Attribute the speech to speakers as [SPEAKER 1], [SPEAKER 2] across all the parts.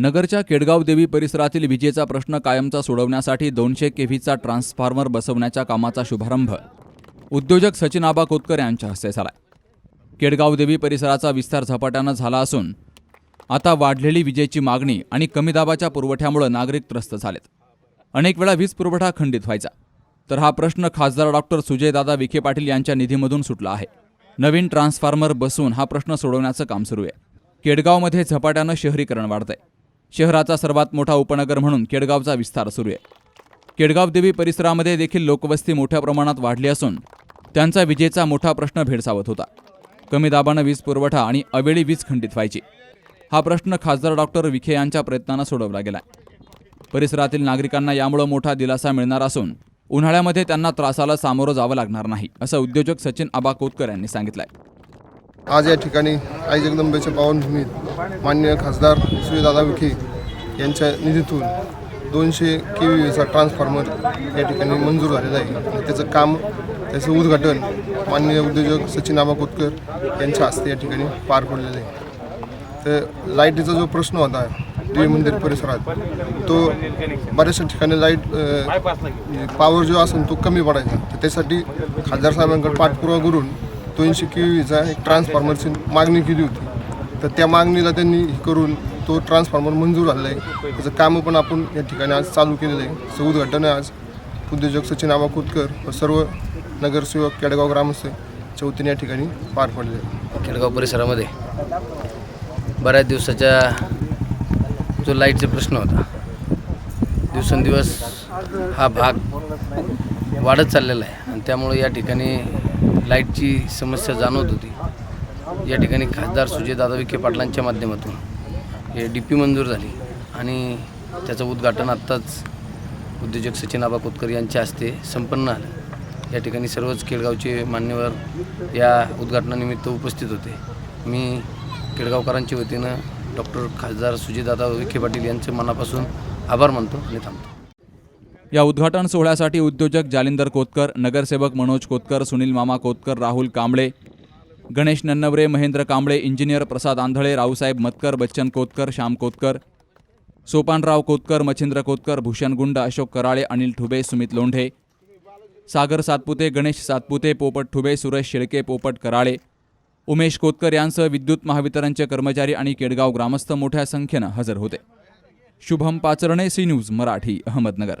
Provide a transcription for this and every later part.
[SPEAKER 1] नगरच्या केडगाव देवी परिसरातील विजेचा प्रश्न कायमचा सोडवण्यासाठी दोनशे केव्हीचा ट्रान्सफॉर्मर बसवण्याच्या कामाचा शुभारंभ. उद्योजक सचिन आबा कोतकर यांच्या हस्ते झाला. केडगाव देवी परिसराचा विस्तार झपाट्यानं झाला असून आता वाढलेली विजेची मागणी आणि कमी दाबाच्या पुरवठ्यामुळे नागरिक त्रस्त झालेत. अनेक वेळा वीज पुरवठा खंडित व्हायचा. तर हा प्रश्न खासदार डॉक्टर सुजयदादा विखे पाटील यांच्या निधीमधून सुटला आहे. नवीन ट्रान्सफॉर्मर बसून हा प्रश्न सोडवण्याचं काम सुरू आहे. केडगावमध्ये झपाट्यानं शहरीकरण वाढतंय. शहराचा सर्वात मोठा उपनगर म्हणून केडगावचा विस्तार सुरू आहे. केडगाव देवी परिसरामध्ये देखील लोकवस्ती मोठ्या प्रमाणात वाढली असून त्यांचा विजेचा मोठा प्रश्न भेडसावत होता. कमी दाबानं वीज पुरवठा आणि अवेळी वीज खंडित व्हायची. हा प्रश्न खासदार डॉक्टर विखे यांच्या प्रयत्नानं सोडवला गेला परिसरातील नागरिकांना यामुळे मोठा दिलासा मिळणार असून उन्हाळ्यामध्ये त्यांना त्रासाला सामोरं जावं लागणार नाही असं उद्योजक सचिन आबा कोतकर यांनी सांगितलंय.
[SPEAKER 2] आज या ठिकाणी आई जगदंबेच्या पावनभूमीत माननीय खासदार सुजयदादा विखे यांच्या निधीतून दोनशे के व्हीचा ट्रान्सफॉर्मर या ठिकाणी मंजूर झालेला आहे. त्याचं काम त्याचं उद्घाटन माननीय उद्योजक सचिन आबा कोतकर यांच्या हस्ते या ठिकाणी पार पडलेलं आहे. तर लाईटीचा जो प्रश्न होता देवी मंदिर परिसरात तो बऱ्याचशा ठिकाणी लाइट पॉवर म्हणजे जो असेल तो कमी पडायचा. तर त्यासाठी खासदार साहेबांकडे पाठपुरावा करून दोनशे केवीचा एक ट्रान्सफॉर्मरची मागणी केली होती. तर त्या मागणीला त्यांनी हे करून तो ट्रान्सफॉर्मर मंजूर झालेला आहे. त्याचं कामं पण आपण या ठिकाणी आज चालू केलेलं आहे. त्याचं उद्घाटन आहे आज. उद्योजक सचिन आबा खोतकर व सर्व नगरसेवक केडगाव ग्रामस्थच्या वतीने या ठिकाणी पार पडले आहे
[SPEAKER 3] केडगाव परिसरामध्ये बऱ्याच दिवसाच्या जो लाईटचा प्रश्न होता दिवसेंदिवस हा भाग वाढत चाललेला आहे. आणि त्यामुळे या ठिकाणी लाईटची समस्या जाणवत होती. या ठिकाणी खासदार सुजयदादा विखे पाटलांच्या माध्यमातून हे डी पी मंजूर झाली आणि त्याचं उद्घाटन आत्ताच उद्योजक सचिन आबा कोतकर यांच्या हस्ते संपन्न झालं. या ठिकाणी सर्वच केळगावचे मान्यवर या उद्घाटनानिमित्त उपस्थित होते. मी केळगावकरांच्या वतीनं डॉक्टर खासदार सुजयदादा विखे पाटील यांचे मनापासून आभार मानतो आणि थांबतो.
[SPEAKER 1] या उद्घाटन सोहळ्यासाठी उद्योजक जालिंदर कोतकर नगरसेवक मनोज कोतकर सुनील मामा कोतकर राहुल कांबळे गणेश नन्नवरे महेंद्र कांबळे इंजिनियर प्रसाद आंधळे रावसाहेब मतकर बच्चन कोतकर श्याम कोतकर सोपानराव कोतकर मच्छिंद्र कोतकर भूषण गुंड अशोक कराळे अनिल ठुबे सुमित लोंढे सागर सातपुते गणेश सातपुते पोपट ठुबे सुरेश शेळके पोपट कराळे उमेश कोतकर यांसह विद्युत महावितरणचे कर्मचारी आणि केडगाव ग्रामस्थ मोठ्या संख्येनं हजर होते. Shubham Pacharne C news Marathi Ahmednagar.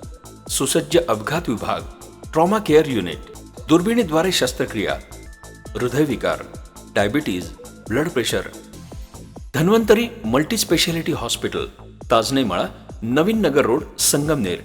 [SPEAKER 4] सुसज्ज अपघात विभाग ट्रॉमा केअर युनिट दुर्बिणीद्वारे शस्त्रक्रिया हृदयविकार diabetes blood pressure Dhanvantari multispeciality hospital Tajnemala Navin Nagar road Sangamner.